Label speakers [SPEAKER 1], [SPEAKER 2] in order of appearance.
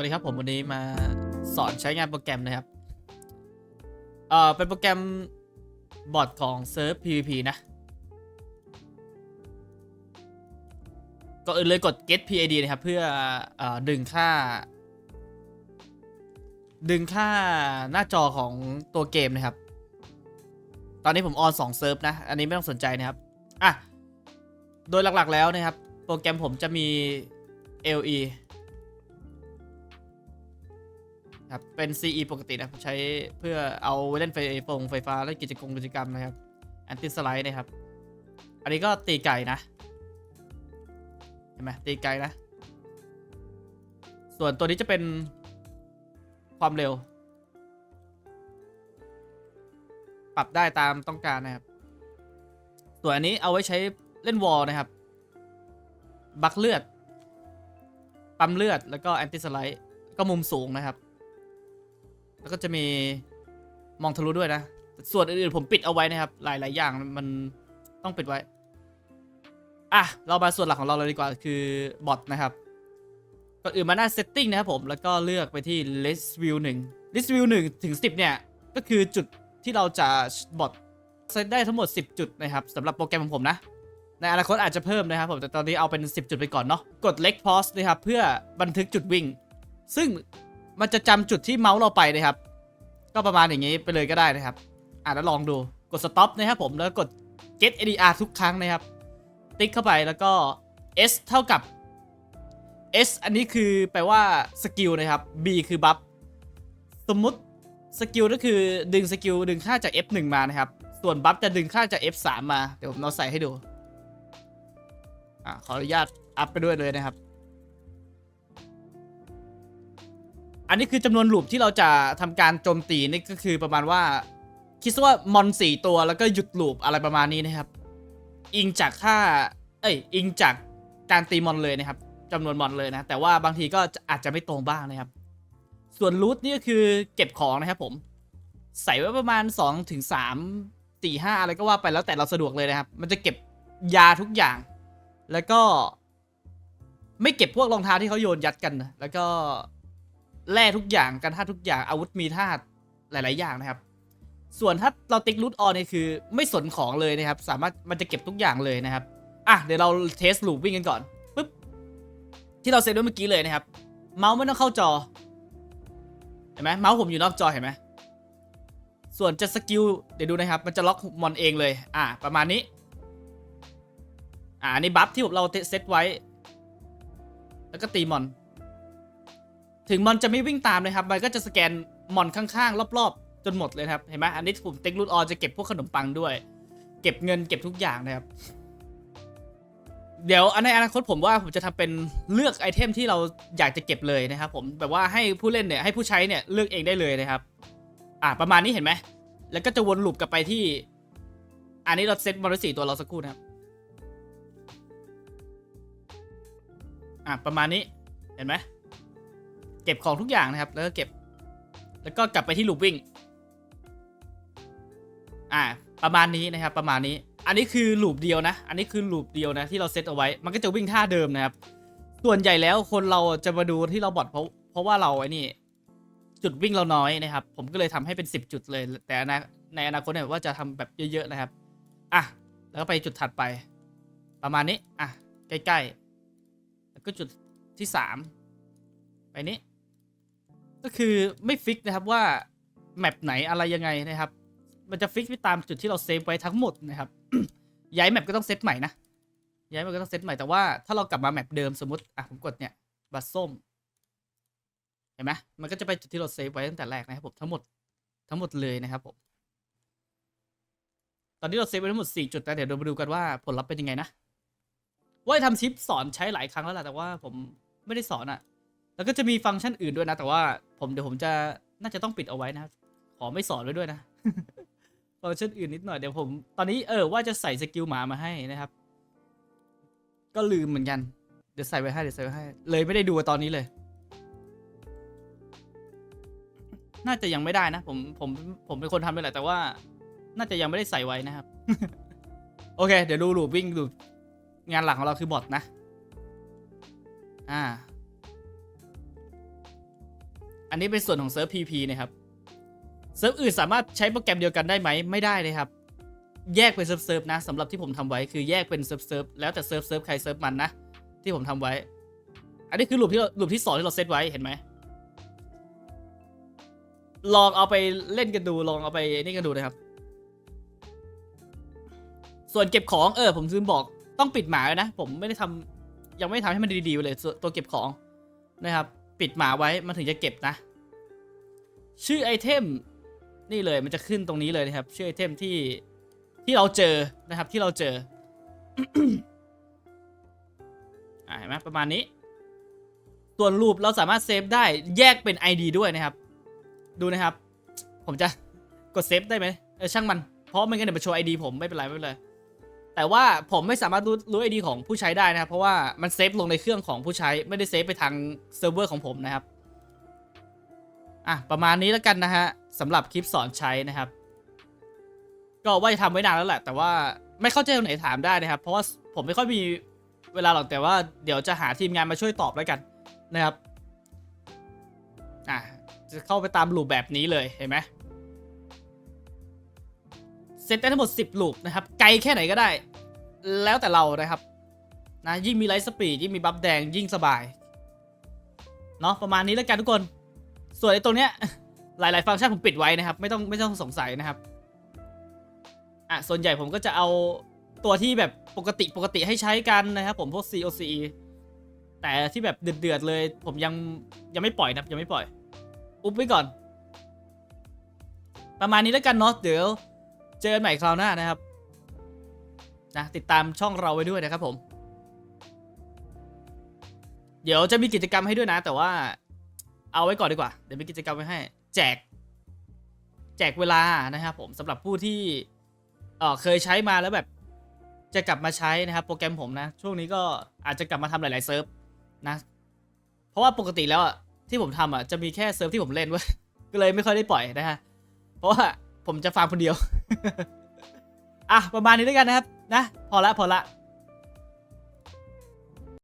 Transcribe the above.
[SPEAKER 1] วัสดีครับผมวันนี้มาสอนใช้งานโปรแกรมนะครับ เอ่อเป็นโปรแกรมบอทของเซิร์ฟ PVP นะก่อนอื่นเลยกด get PID นะครับ เพื่อเออดึงค่า ดึงค่าหน้าจอของตัวเกมนะครับ ตอนนี้ผมออน2เซิร์ฟนะ อันนี้ไม่ต้องสนใจนะครับ อะ โดยหลักๆแล้วนะครับ โปรแกรมผมจะมี LE ครับเป็น CE ปกตินะผมใช้เพื่อเอาไว้เล่นไฟฟงไฟฟ้าและกิจกรรมกิจกรรมนะครับแอนติสไลด์นะครับ อันนี้ก็ตีไก่นะ เห็นไหมตีไก่นะ ส่วนตัวนี้จะเป็นความเร็ว ปรับได้ตามต้องการนะครับ ส่วนอันนี้เอาไว้ใช้เล่นวอลนะครับ บักเลือด ปั๊มเลือดแล้วก็แอนติสไลด์ก็มุมสูงนะครับ แล้วก็จะมีมองทะลุด้วยนะ ส่วนอื่นๆผมปิดเอาไว้นะครับ หลาย ๆ อย่างมันต้องปิดไว้ อะ เรามาส่วนหลักของเราเลยดีกว่าคือบอทนะครับก่อนอื่นมาหน้า setting นะครับผม แล้วก็เลือกไปที่ list view 1 list view 1 ถึง 10 เนี่ย ก็คือจุดที่เราจะบอทเซตได้ทั้งหมด 10 จุดนะครับสำหรับโปรแกรมของผมนะ ในอนาคตอาจจะเพิ่มนะครับผม แต่ตอนนี้เอาเป็น 10 จุดไปก่อนเนาะ กด leg pause นะครับ เพื่อบันทึกจุดวิ่ง ซึ่ง มันจะจำจุดที่เมาส์เราไปนะครับ ก็ประมาณอย่างนี้ไปเลยก็ได้นะครับ อะแล้วลองดูกด stop นะครับผมแล้วกด get ADR ทุกครั้งนะครับ ติ๊กเข้าไปแล้วก็ S เท่ากับ S อันนี้คือแปลว่าสกิลนะครับ B คือบัฟสมมุติสกิลก็คือดึงสกิลดึงค่าจาก F1 มานะครับ ส่วนบัฟจะดึงค่าจาก F3 มา เดี๋ยวผมเอาใส่ให้ดู อะขออนุญาตอัพไปด้วยเลยนะครับ อันนี้คือจำนวนลูปที่เราจะทำการโจมตีนี่ก็คือประมาณว่า คิดซะว่ามอนสี่ตัวแล้วก็หยุดลูปอะไรประมาณนี้นะครับ อิงจากค่า เอ้ย อิงจากการตีมอนเลยนะครับจำนวนมอนเลยนะ แต่ว่าบางทีก็อาจจะไม่ตรงบ้างนะครับ ส่วนรูทนี่ก็คือเก็บของนะครับผม ใส่ไว้ประมาณ2ถึง3 4 5อะไรก็ว่าไปแล้วแต่เราสะดวกเลยนะครับ มันจะเก็บยาทุกอย่าง แล้วก็ ไม่เก็บพวกรองเท้าที่เขาโยนยัดกันนะแล้วก็ แร่ทุกอย่างกันท่าตุทุกอย่างอาวุธมีท่าตุหลาย ๆ อย่างนะครับ ส่วนถ้าเราติ๊กรูทออนเนี่ยคือ ไม่สนของเลยนะครับ สามารถมันจะเก็บทุกอย่างเลยนะครับอะเดี๋ยวเราเทสลูปวิ่งกันก่อนปุ๊บที่เราเซตไว้เมื่อกี้เลยนะครับ เมาส์ไม่ต้องเข้าจอเห็นไหมเมาส์ผมอยู่นอกจอเห็นไหมส่วนจะสกิลเดี๋ยวดูนะครับ มันจะล็อกมอนเองเลย อะประมาณนี้อ่านี่บัฟที่ผมเราเซตไว้ แล้วก็ตีมอน ถึงมอนจะไม่วิ่งตามนะครับ มันก็จะสแกนมอนข้างๆ รอบๆ จนหมดเลยครับ เห็นไหมอันนี้ผมติ๊กรูทออจะเก็บพวกขนมปังด้วย เก็บเงินเก็บทุกอย่างนะครับ เดี๋ยวในอนาคตผมว่าผมจะทำเป็นเลือกไอเทมที่เราอยากจะเก็บเลยนะครับผมแบบว่าให้ผู้เล่นเนี่ยให้ผู้ใช้เนี่ยเลือกเองได้เลยนะครับ อ่าประมาณนี้เห็นไหม แล้วก็จะวนลูปกลับไปที่ อันนี้เราเซตมอนสี่ตัวเราสักครู่นะครับ อะประมาณนี้เห็นไหม ก็บของทุกอย่างนะครับ แล้วก็เก็บ แล้วก็กลับไปที่ลูปวิ่ง อ่า ประมาณนี้นะครับ ประมาณนี้ อันนี้คือลูปเดียวนะ อันนี้คือลูปเดียวนะ ที่เราเซตเอาไว้ มันก็จะวิ่งท่าเดิมนะครับ ส่วนใหญ่แล้วคนเราจะมาดูที่เราบอทเพราะ เพราะว่าเราไอ้นี่ จุดวิ่งเราน้อยนะครับ ผมก็เลยทำให้เป็น 10 จุดเลย แต่นาในอนาคตเนี่ยว่าจะทำแบบเยอะๆนะครับ อะ แล้วก็ไปจุดถัดไป ประมาณนี้ อะ ใกล้ๆ แล้วก็จุดที่สามไปนี้ ก็คือไม่ฟิกนะครับว่าแมปไหนอะไรยังไงนะครับ มันจะฟิกไปตามจุดที่เราเซฟไว้ทั้งหมดนะครับ ย้ายแมปก็ต้องเซตใหม่นะย้ายแมปก็ต้องเซตใหม่แต่ว่าถ้าเรากลับมาแมปเดิมสมมติอะผมกดเนี่ยบัตรส้มเห็นไหมมันก็จะไปจุดที่เราเซฟไว้ตั้งแต่แรกนะครับผมทั้งหมดทั้งหมดเลยนะครับผมตอนนี้เราเซฟไว้ทั้งหมด 4 จุดนะเดี๋ยวเรามาดูกันว่าผลลัพธ์เป็นยังไงนะว่าทำชิปสอนใช้หลายครั้งแล้วแหละแต่ว่าผมไม่ได้สอนอะ่ะ แล้วก็จะมีฟังก์ชันอื่นด้วยนะ แต่ว่าผมเดี๋ยวผมจะน่าจะต้องปิดเอาไว้นะ ขอไม่สอนไว้ด้วยนะ ฟังก์ชันอื่นนิดหน่อยเดี๋ยวผม ตอนนี้เออว่าจะใส่สกิลหมามาให้นะครับ ก็ลืมเหมือนกัน เดี๋ยวใส่ไว้ให้เดี๋ยวใส่ไว้ให้ เลยไม่ได้ดูตอนนี้เลย น่าจะยังไม่ได้นะ ผมผมผมเป็นคนทำเลยแหละแต่ว่า น่าจะยังไม่ได้ใส่ไว้นะครับ โอเค เดี๋ยวดูลูปวิ่งลูงานหลักของเราคือบอทนะ อ่า อันนี้เป็นส่วนของเซิร์ฟ PP นะครับเซิร์ฟอื่นสามารถใช้โปรแกรมเดียวกันได้ไหมไม่ได้เลยครับ แยกเป็นเซิร์ฟเซิร์ฟนะสำหรับที่ผมทำไว้คือแยกเป็นเซิร์ฟเซิร์ฟแล้วแต่เซิร์ฟเซิร์ฟใครเซิร์ฟมันนะที่ผมทำไว้ อันนี้คือลูปที่ราลูปที่สองที่เราเซตไว้เห็นไหมลองเอาไปเล่นกันดูลองเอาไปนี่กันดูนะครับ ส่วนเก็บของเออผมลืมบอกต้องปิดหมาไว้นะ ผมไม่ได้ทำยังไม่ได้ทำให้มันดีๆเลยตัวเก็บของนะครับ ปิดหมาไว้มันถึงจะเก็บนะ ชื่อไอเทมนี่เลยมันจะขึ้นตรงนี้เลยนะครับ ชื่อไอเทมที่ที่เราเจอนะครับที่เราเจออ่าเห็นไหมประมาณนี้ ส่วนรูปเราสามารถเซฟได้แยกเป็น ID ด้วยนะครับ ดูนะครับ ผมจะกดเซฟได้ไหมเออช่างมันเพราะไม่งั้นเดี๋ยวมาโชว์ ID ผมไม่เป็นไรไม่เป็นไร แต่ว่าผมไม่สามารถรู้รู้ ID ของผู้ใช้ได้นะครับเพราะว่ามันเซฟลงในเครื่องของผู้ใช้ไม่ได้เซฟไปทางเซิร์ฟเวอร์ของผมนะครับอะประมาณนี้แล้วกันนะฮะสำหรับคลิปสอนใช้นะครับ ก็ว่าจะทำไว้นานแล้วแหละ แต่ว่าไม่เข้าใจตรงไหนถามได้นะครับ เพราะว่าผมไม่ค่อยมีเวลาหรอกแต่ว่าเดี๋ยวจะหาทีมงานมาช่วยตอบแล้วกันนะครับอะจะเข้าไปตามลูปแบบนี้เลยเห็นไหมเซตได้ทั้งหมด 10ลูปนะครับ ไกลแค่ไหนก็ได้ แล้วแต่เรานะครับนะยิ่งมีไลท์สปีดยิ่งมีบัฟแดงยิ่งสบายเนาะประมาณนี้แล้วกันทุกคน ส่วนไอ้ตรงเนี้ยหลาย ๆ ฟังก์ชันผมปิดไว้นะครับ ไม่ต้องไม่ต้องสงสัยนะครับอะส่วนใหญ่ผมก็จะเอาตัวที่แบบปกติปกติให้ใช้กันนะครับผมพวก COCE แต่ที่แบบเดือด ๆ เลย ผมยังยังไม่ปล่อยนะครับยังไม่ปล่อย อุ๊บไว้ก่อน ประมาณนี้แล้วกันเนาะเดี๋ยว เจอกันใหม่คราวหน้านะครับ นะติดตามช่องเราไว้ด้วยนะครับผม เดี๋ยวจะมีกิจกรรมให้ด้วยนะ แต่ว่า เอาไว้ก่อนดีกว่า เดี๋ยวมีกิจกรรมไว้ให้ แจก แจกเวลานะครับผมสำหรับผู้ที่เออเคยใช้มาแล้วแบบ จะกลับมาใช้นะครับ โปรแกรมผมนะ ช่วงนี้ก็อาจจะกลับมาทำหลาย ๆ เซิร์ฟนะ เพราะว่าปกติแล้วอะที่ผมทำอะจะมีแค่เซิร์ฟที่ผมเล่นเว้ยก็เลยไม่ค่อยได้ปล่อยนะฮะเพราะว่าผมจะฟาร์มคนเดียว อะ ประมาณนี้ด้วยกันนะครับ นะ พอละพอละ